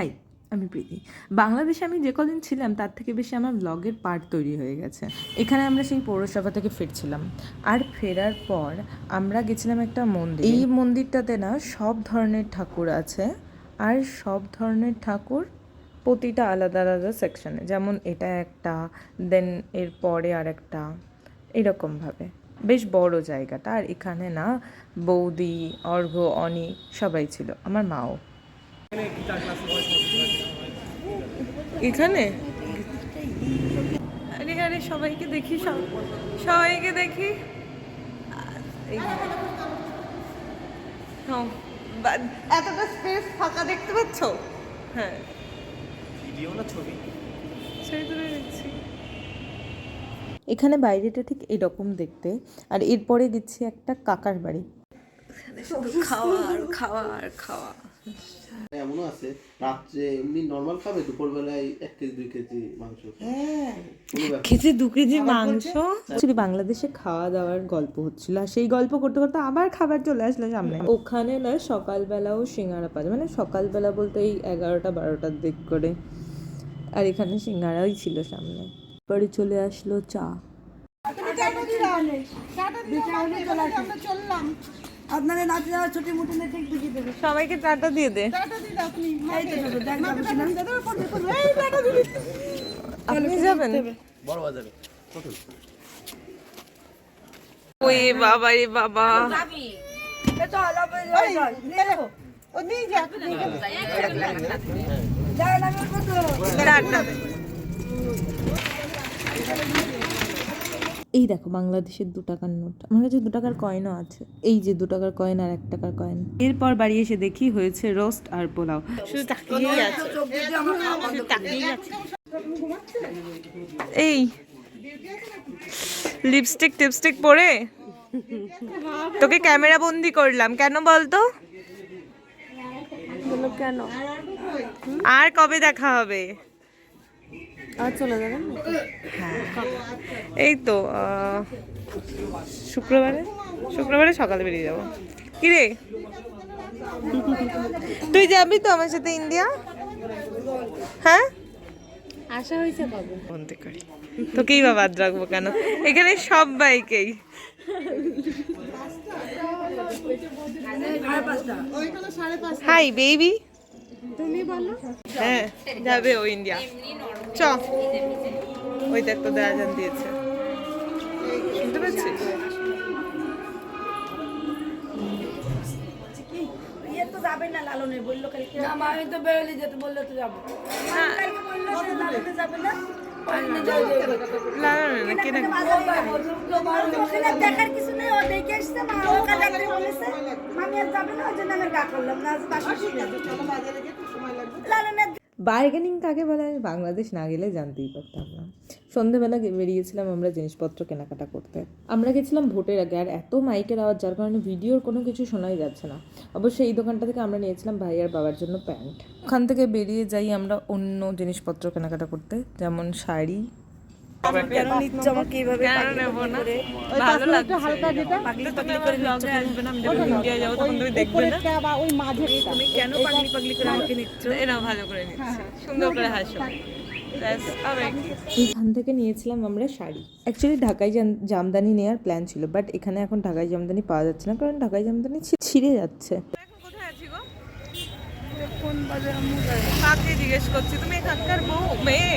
High, আমি প্রীতি। বাংলাদেশে আমি যে কদিন ছিলাম, তার থেকে বেশি আমার ব্লগের পার্ট তৈরি হয়ে গেছে। এখানে আমরা সেই পৌরসভা থেকে ফিরছিলাম। আর ফেরার পর আমরা গেছিলাম একটা মন্দির। এই মন্দিরটাতে না সব ধরনের ঠাকুর আছে, আর সব ধরনের ঠাকুর প্রতিটা আলাদা আলাদা সেকশনে যেমন এটা একটা দেন এর পরে আর একটা এরকমভাবে বেশ বড় জায়গাটা। আর এখানে না বৌদি অর্ঘ অনি সবাই ছিল, আমার মাও। এখানে আরে আরে সবাইকে দেখি সবাইকে দেখি। হ্যাঁ, এতটা স্পেস ফাঁকা দেখতে পাচ্ছ? হ্যাঁ। ভিডিও না ছবি? ছবি তুলে নিচ্ছি এখানে বাইরেটা ঠিক এরকম দেখতে আর এরপরে গেছি একটা কাকার বাড়ি। খাওয়া আর খাওয়া আর খাওয়া। এমনও আছে রাত্রে এমনি নর্মাল খাবে দুপুরবেলায় এক কেজি দুই কেজি মাংস কোনো কেজি দু কেজি মাংস? অ্যাকচুয়ালি বাংলাদেশে খাওয়া দাওয়ার গল্প হচ্ছিল আর সেই গল্প করতে করতে আবার খাবার চলে আসলো সামনে। ওখানে না সকালবেলাও সিঙ্গারা পাওয়া যায় মানে সকালবেলা বলতে এই এগারোটা বারোটার দিক করে। আর এখানে সিঙ্গারাই ছিল সামনে। পরে চলে আসলো চা। আপনারা নাচে যাওয়া ছোটি মুটি নেই ঠিক বুঝিয়ে দেবে। সবাইকে চাটা দিয়ে দে। এই তো শুধু দেখ আপনি যাবেন? বড় বাজারে। ওই বাবা রে বাবা। এই দেখো বাংলাদেশের দু টাকার নোট আমার কাছে দু টাকার কয়েনও আছে। এই যে দু টাকার কয়েন আর এক টাকার কয়েন এরপর বাড়ি এসে দেখি হয়েছে রোস্ট আর পোলাও। শুধু তাকিয়েই আছে। শুধু তাকিয়েই আছে। এই লিপস্টিক টিপস্টিক পরে? তোকে ক্যামেরা বন্দি করলাম। কেন বলতো? কেন? আর কবে দেখা হবে? আর চলে যাবেন? এই তো শুক্রবারে? শুক্রবারে সকালে বেরিয়ে যাব। কি রে? তুই যাবি তো আমার সাথে ইন্ডিয়া? হ্যাঁ? আশা হয়েছে কবে বন্ধ করি। তোকেই বা বাদ রাখব কেন? এখানে সব বাইকেই। হাই বেবি তুমি বলো। হ্যাঁ যাবে ও ইন্ডিয়া। চ। ওই দেখ তোদের আজান দিয়েছে। শুনতে পাচ্ছিস দেখার কিছু নেই ও দেখে আসছে মা ও কাল রাত্রে বলেছে মামি আর যাবে না ওই জন্য আমি গা করলাম না বাসা বার্গেনিং কাকে বলে? আমি বাংলাদেশ না গেলে জানতেই পারতাম না। সন্ধেবেলা বেরিয়েছিলাম আমরা জিনিসপত্র কেনাকাটা করতে। আমরা গেছিলাম ভোটের আগে, আর এত মাইকের আওয়াজ, যার কারণে ভিডিওর কোনো কিছু শোনাই যাচ্ছে না। অবশ্যই এই দোকানটা থেকে আমরা নিয়েছিলাম ভাই আর বাবার জন্য প্যান্ট। ওখান থেকে বেরিয়ে যাই আমরা অন্য জিনিসপত্র কেনাকাটা করতে, যেমন শাড়ি কেন নিচ্ছ? আমাকে এইভাবে ভালো লাগছে। পাগলি পাগলি করে ব্লগে আসবে না আমি যখন ইন্ডিয়া যাব তখন তুমি দেখবে না। ওই মাঝে তুমি কেন পাগলি পাগলি করে আমাকে নিচ্ছ? এরা ভালো করে নিচ্ছে। সুন্দর করে হাসো। এখান থেকে নিয়েছিলাম আমরা শাড়ি। অ্যাকচুয়ালি ঢাকায় জামদানি নেওয়ার প্ল্যান ছিল বাট এখানে এখন ঢাকায় জামদানি পাওয়া যাচ্ছে না কারণ ঢাকায় জামদানি ছিঁড়ে যাচ্ছে। কাকে জিজ্ঞেস করছি? তুমি এখানকার বউ? মেয়ে?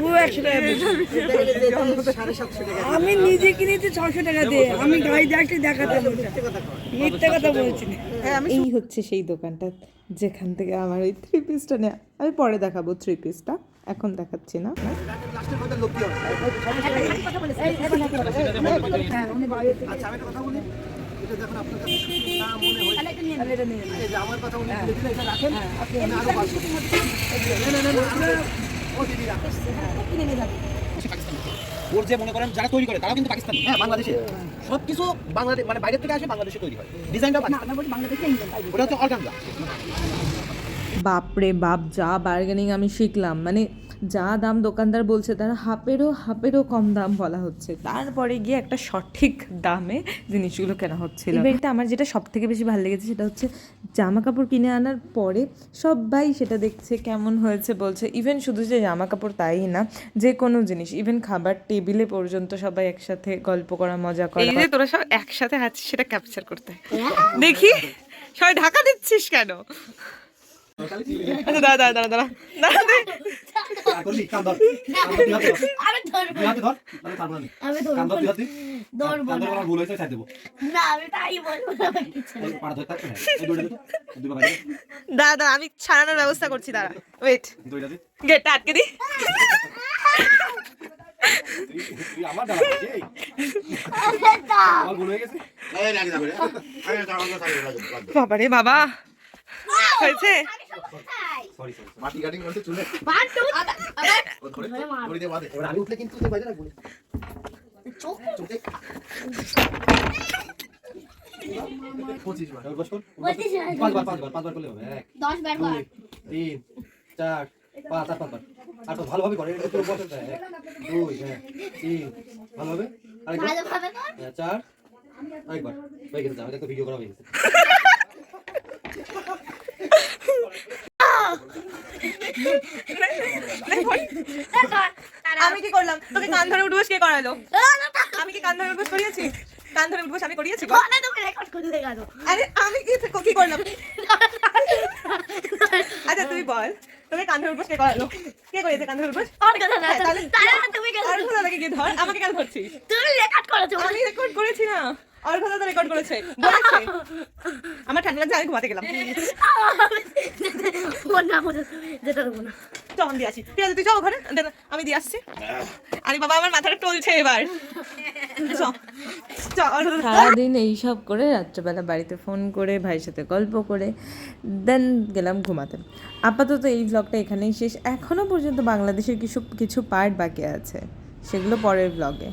পুরো একশো টাকা আমি নিজে কিনেছি ছশো টাকা দিয়ে। আমি গাড়ি দেখতে দেখাতে মিথ্যে কথা বলছি এই হচ্ছে সেই দোকানটা যেখান থেকে আমার ওই থ্রি পিসটা নেওয়া আমি পরে দেখাবো থ্রি পিসটা এখন দেখাচ্ছি না। আচ্ছা আমি একটা কথা বলি এটা যখন আপনার কাছে শুনতে না হয়। এই যে আমার কথা ওর যে মনে করেন যারা তৈরি করে তারাও কিন্তু পাকিস্তানি। হ্যাঁ বাংলাদেশে। সব কিছু বাংলাদেশ মানে বাইরের থেকে আসে বাংলাদেশে তৈরি হয়। ডিজাইনটা ওটা হচ্ছে অর্গানজা। বাপরে বাপ যা বার্গেনিং আমি শিখলাম। মানে যা দাম দোকানদার বলছে তারা হাফেরও হাফেরও কম দাম বলা হচ্ছে। তারপরে গিয়ে একটা সঠিক দামে জিনিসগুলো কেনা হচ্ছিল। ইভেন্টটা আমার যেটা সব থেকে বেশি ভালো লেগেছে সেটা হচ্ছে জামা কাপড় কিনে আনার পরে সবাই সেটা দেখছে কেমন হয়েছে বলছে। ইভেন শুধু যে জামা কাপড় তাই না যে কোনো জিনিস ইভেন খাবার টেবিলে পর্যন্ত সবাই একসাথে গল্প করা মজা করা। এই যে তোরা সব একসাথে আছিস সেটা ক্যাপচার করতে। দেখি সবাই ঢাকা দিচ্ছিস কেন? দাঁড়া দাঁড়া দাঁড়া দাঁড়া কান ধর। আমি ধরবো দুই হাতে ধর তাহলে পারব না আমি। কান ধর দুই হাতে ধরবো কান ধর আমার ভুল হয়েছে ছাড় দেবো। না আমি তাই বলব না আমার কিছু এই পাড়া ধরতে এই দুইটা দুই পাড়া দে। দাঁড়া দাঁড়া আমি ছাড়ানোর ব্যবস্থা করছি দাঁড়া। ওয়েট দুইটা দে। গেটটা আটকে দি তুই- তুই আমার ডালা এই। আমার ভুল হয়ে গেছে? বাবা রে। বাবা। হয়েছে? সরি সরি মাটি কাটিং করতে চলে। ধরে দিয়ে আমি উঠলে কিন্তু তুই বাজে রাখব চোখে। পঁচিশ বার। না? পাঁচবার পাঁচবার পাঁচবার করলে হবে। এক দশ বার তিন চার পাঁচ আর পাঁচবার। আর তো ভালোভাবে করে। এটা পুরো বছর এক দুই হ্যাঁ তিন। ভালোভাবে? আরেকবার। হ্যাঁ, চার। আরেকবার হয়ে গেছে আমি একটা ভিডিও করা হয়ে গেছে। আমি কি করলাম? তোকে কান ধরে উঠবস কে করালো? আমি কি কান ধরে উঠবস করিয়েছি? কান ধরে উঠবস আমি করিয়েছি? আরে আমি কি কি করলাম? আচ্ছা তুই বল। তোকে কান ধরে উঠবস কে করালো? কে করিয়েছে কান ধরে উঠবস? হ্যাঁ, তাহলে- তুমি গিয়ে ধর আমাকে কেন ধরছিস? তুমি রেকর্ড করেছ। আমি রেকর্ড করেছি না। আর কথা তো রেকর্ড করেছে। বলেছে। আমার ঠান্ডা লাগছে আমি ঘুমাতে গেলাম। ওর নাম যেটা দেবো না। চ দিয়ে আসি। ঠিক আছে তুই চ ওখানে। আমি দিয়ে আসছি। আরে বাবা আমার মাথাটা টলছে এবার। সারাদিন এইসব করে রাত্রেবেলা বাড়িতে ফোন করে ভাইয়ের সাথে গল্প করে দেন গেলাম ঘুমাতে। আপাতত এই ব্লগটা এখানেই শেষ। এখনও পর্যন্ত বাংলাদেশের কিছু কিছু পার্ট বাকি আছে। সেগুলো পরের ব্লগে